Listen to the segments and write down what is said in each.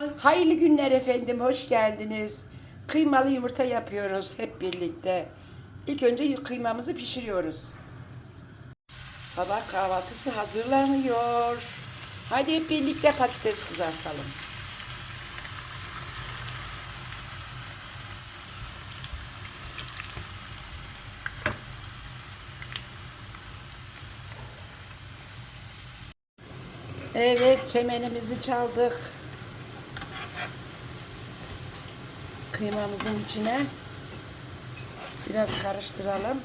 Hayırlı günler efendim, hoş geldiniz. Kıymalı yumurta yapıyoruz hep birlikte. İlk önce kıymamızı pişiriyoruz. Sabah kahvaltısı hazırlanıyor. Hadi hep birlikte patates kızartalım. Evet, çemenimizi çaldık. Kıymamızın içine biraz karıştıralım.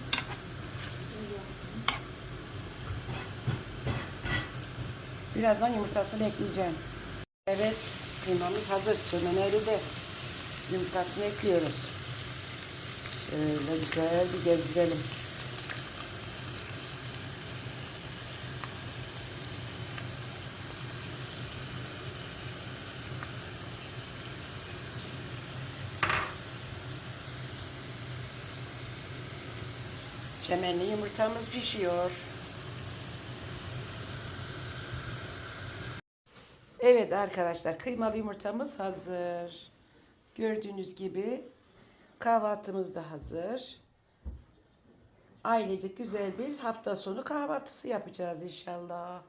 Birazdan yumurtasını ekleyeceğim. Evet, kıymamız hazır. Çemeneli de yumurtasını ekliyoruz. Şöyle güzel bir gezdirelim. Çemenli yumurtamız pişiyor. Evet arkadaşlar kıymalı yumurtamız hazır. Gördüğünüz gibi kahvaltımız da hazır. Ailecek güzel bir hafta sonu kahvaltısı yapacağız inşallah.